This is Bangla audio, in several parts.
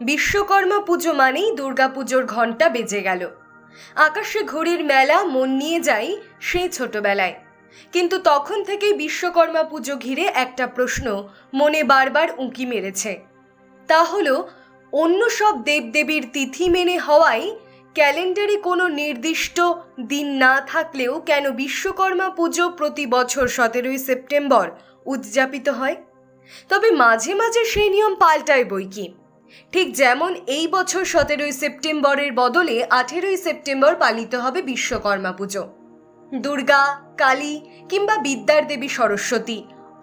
বিশ্বকর্মা পুজো মানেই দুর্গাপুজোর ঘণ্টা বেজে গেল। আকাশে ঘড়ির মেলা, মন নিয়ে যাই সেই ছোটবেলায়। কিন্তু তখন থেকেই বিশ্বকর্মা পুজো ঘিরে একটা প্রশ্ন মনে বারবার উঁকি মেরেছে। তা হলো, অন্য সব দেবদেবীর তিথি মেনে হওয়ায় ক্যালেন্ডারে কোনো নির্দিষ্ট দিন না থাকলেও কেন বিশ্বকর্মা পুজো প্রতি বছর সতেরোই সেপ্টেম্বর উদযাপিত হয়? তবে মাঝে মাঝে সেই নিয়ম পাল্টায় বই কি। ঠিক যেমন এই বছর সতেরোই সেপ্টেম্বরের বদলে আঠেরোই সেপ্টেম্বর পালিত হবে বিশ্বকর্মা পুজো। দুর্গা, কালী কিংবা বিদ্যার দেবী সরস্বতী,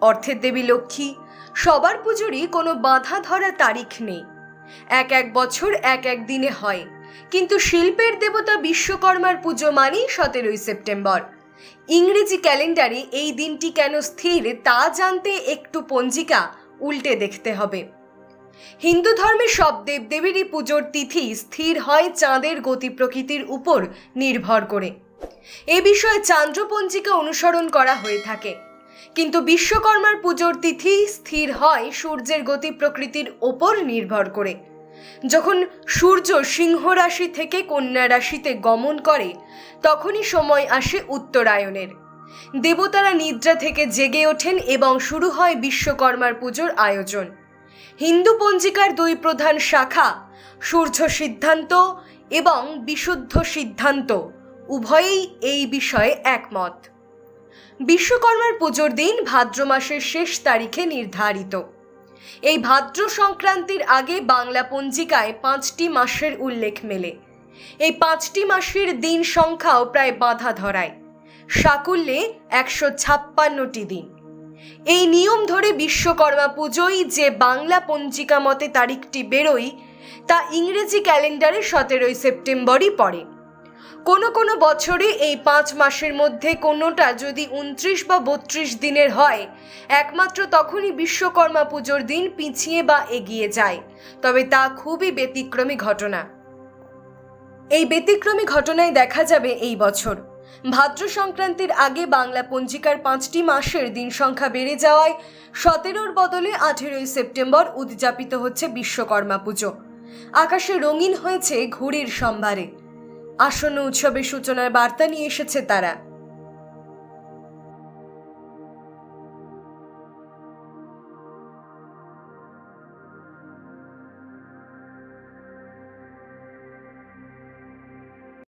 অর্থের দেবী লক্ষ্মী, সবার পুজোরই কোনো বাঁধা ধরা তারিখ নেই। এক এক বছর এক এক দিনে হয়, কিন্তু শিল্পের দেবতা বিশ্বকর্মার পুজো মানেই সতেরোই সেপ্টেম্বর। ইংরেজি ক্যালেন্ডারে এই দিনটি কেন স্থির তা জানতে একটু পঞ্জিকা উল্টে দেখতে হবে। হিন্দু ধর্মের সব দেবদেবীরই পুজোর তিথি স্থির হয় চাঁদের গতি প্রকৃতির উপর নির্ভর করে। এ বিষয়ে চান্দ্রপঞ্জিকা অনুসরণ করা হয়ে থাকে। কিন্তু বিশ্বকর্মার পুজোর তিথি স্থির হয় সূর্যের গতি প্রকৃতির ওপর নির্ভর করে। যখন সূর্য সিংহ রাশি থেকে কন্যা রাশিতে গমন করে, তখনই সময় আসে উত্তরায়ণের। দেবতারা নিদ্রা থেকে জেগে ওঠেন এবং শুরু হয় বিশ্বকর্মার পুজোর আয়োজন। হিন্দু পঞ্জিকার দুই প্রধান শাখা, সূর্য সিদ্ধান্ত এবং বিশুদ্ধ সিদ্ধান্ত। উভয়েই এই বিষয়ে একমত। বিশ্বকর্মার পুজোর দিন ভাদ্র মাসের শেষ তারিখে নির্ধারিত। এই ভাদ্র সংক্রান্তির আগে বাংলা পঞ্জিকায় পাঁচটি মাসের উল্লেখ মেলে। এই পাঁচটি মাসের দিন সংখ্যাও প্রায় বাধা ধরায়। সাকুল্যে একশো ছাপ্পান্নটি দিন। এই নিয়ম ধরে বিশ্বকর্মা পুজোয় যে বাংলা পঞ্জিকা মতে তারিখটি বেরোয়, তা ইংরেজি ক্যালেন্ডারে সতেরোই সেপ্টেম্বরই পড়ে। কোনো কোনো বছরে এই পাঁচ মাসের মধ্যে কোনোটা যদি উনত্রিশ বা বত্রিশ দিনের হয়, একমাত্র তখনই বিশ্বকর্মা পুজোর দিন পিছিয়ে বা এগিয়ে যায়। তবে তা খুবই ব্যতিক্রমী ঘটনা। এই ব্যতিক্রমী ঘটনায় দেখা যাবে এই বছর। ভাদ্র সংক্রান্তির আগে বাংলা পঞ্জিকার পাঁচটি মাসের দিন সংখ্যা বেড়ে যাওয়ায় সতেরোর বদলে আঠেরোই সেপ্টেম্বর উদযাপিত হচ্ছে বিশ্বকর্মা পুজো। আকাশে রঙিন হয়েছে ঘুড়ির সম্ভারে। আসন্ন উৎসবের সূচনার বার্তা নিয়ে এসেছে তারা।